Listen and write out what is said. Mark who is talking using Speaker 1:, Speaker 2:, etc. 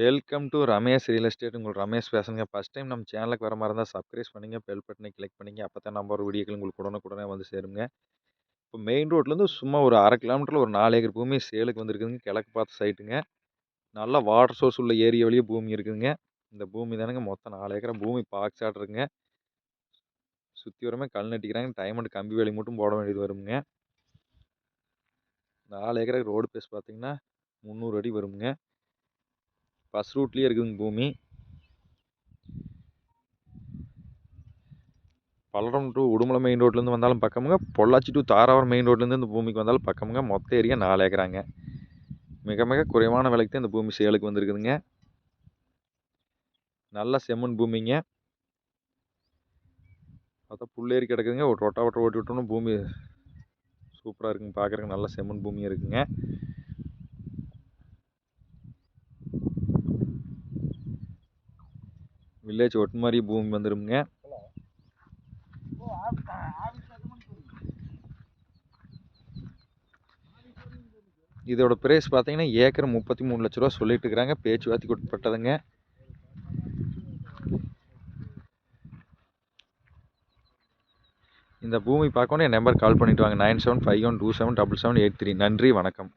Speaker 1: Welcome to Ramesh real estate. உங்கள் ரமேஷ் பேசுங்க first time நம்ம சேனலுக்கு வர மாதிரி இருந்தால் சப்ஸ்கிரைப் பண்ணிங்க. பெல் பட்டனை கிளிக் பண்ணிங்க. அப்போ தான் நம்ம ஒரு வீடியோக்கள் உங்களுக்கு உடனுக்குடனே வந்து சேருங்க. இப்போ மெயின் ரோட்லேருந்து சும்மா ஒரு அரை கிலோமீட்டரில் ஒரு நாலு ஏக்கர் பூமி சேலுக்கு வந்துருக்குதுங்க. கிழக்கு பார்த்த சைட்டுங்க நல்லா வாட்டர் சோர்ஸ் உள்ள ஏரியா வழியே பூமி இருக்குதுங்க. இந்த பூமி தானுங்க. மொத்தம் நாலு ஏக்கரை பூமி பாக்ஸ் ஆட்ருங்க சுற்றி வரமே கல் நட்டிக்கிறாங்க. டைமண்ட் கம்பி வேலி மட்டும் போட வேண்டியது வருங்க. நாலு ஏக்கருக்கு ரோடு பேஸ் பார்த்தீங்கன்னா முந்நூறு அடி வருங்க. பஸ் ரூட்லேயே இருக்குதுங்க பூமி. பல்லடம் டு உடுமலை மெயின் ரோட்லேருந்து வந்தாலும் பக்கமுங்க. பொள்ளாச்சி டு தாராவரம் மெயின் ரோட்லேருந்து இந்த பூமிக்கு வந்தாலும் பக்கமுங்க. மொத்த ஏரியா நாலு ஏக்கராங்க. மிக மிக குறைவான விலைக்கு தான் இந்த பூமி சேலுக்கு வந்திருக்குதுங்க. நல்ல செம்மண் பூமிங்க. பார்த்தா புள்ளேறி கிடக்குதுங்க. ஒரு ரொட்டாவட்டர் ஓட்டி விட்டோம்னா பூமி சூப்பராக இருக்குங்க. பார்க்குறதுக்கு நல்ல செம்மண் பூமியாக இருக்குங்க. வில்லேஜ் ஒட்டு மாதிரி பூமி வந்துடுங்க இதோட ப்ரைஸ் பார்த்தீங்கன்னா ஏக்கர் முப்பத்தி மூணு லட்ச ரூபா சொல்லிட்டு இருக்கிறாங்க பேச்சுவார்த்தை கொடுப்பட்டதுங்க இந்த பூமி பார்க்கணும் என் நம்பர் கால் பண்ணிட்டு வாங்க. Nine seven five one two seven double seven eight three. நன்றி வணக்கம்.